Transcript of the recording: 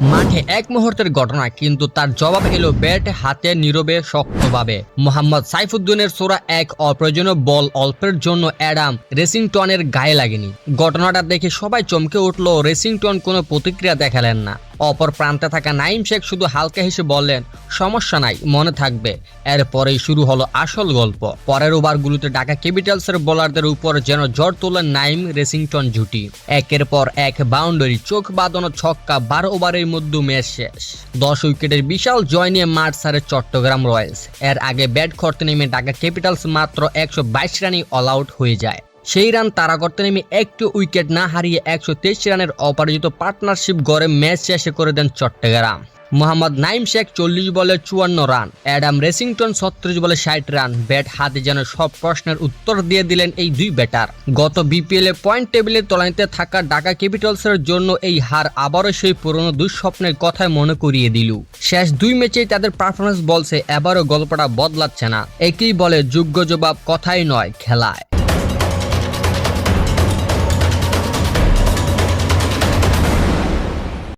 মাঠে এক মুহূর্তের ঘটনা, কিন্তু তার জবাব এলো ব্যাট হাতে নীরবে, শক্তভাবে। মোহাম্মদ সাইফুদ্দিনের সোরা এক অপ্রয়োজনীয় বল অল্পের জন্য অ্যাডাম রেসিংটনের গায়ে লাগেনি। ঘটনাটা দেখে সবাই চমকে উঠল, রেসিংটন কোনো প্রতিক্রিয়া দেখালেন না। অপর প্রান্তে থাকা নাইম শেখ শুধু হালকা হেসে বললেন, সমস্যা নাই, মনে থাকবে। এরপরেই শুরু হলো আসল গল্প। পরের ওভারগুলোতে ঢাকা ক্যাপিটালসের বোলারদের উপর যেন জ্বর তোলেন নাইম রেসিংটন জুটি একের পর এক বাউন্ডারি, চোখ বাঁধানো ছক্কা, বারো ওভারের মধ্যে ম্যাচ শেষ। দশ উইকেটের বিশাল জয় নিয়ে মাঠ সারে চট্টগ্রাম রয়্যালস। এর আগে ব্যাট করতে নেমে ঢাকা ক্যাপিটালস মাত্র একশো বাইশ রানই অল আউট হয়ে যায়। সেই রান তারা করতে নেমে একটু উইকেট না হারিয়ে একশো তেইশ রানের অপরাজিত পার্টনারশিপ গড়ে ম্যাচ শেষে করে দেন চট্টগ্রাম। মোহাম্মদ নাইম শেখ চল্লিশ বলে চুয়ান্ন রান, অ্যাডাম রেসিংটন ছত্রিশ বলে ষাট রান। ব্যাট হাতে যেন সব প্রশ্নের উত্তর দিয়ে দিলেন এই দুই ব্যাটার। গত বিপিএল এ পয়েন্ট টেবিলের তলানিতে থাকা ঢাকা ক্যাপিটালসের জন্য এই হার আবারও সেই পুরনো দুঃস্বপ্নের কথায় মনে করিয়ে দিল। শেষ দুই ম্যাচেই তাদের পারফরমেন্স বলছে, এবারও গল্পটা বদলাচ্ছে না। একই বলে যোগ্য জবাব কথাই নয়, খেলায়।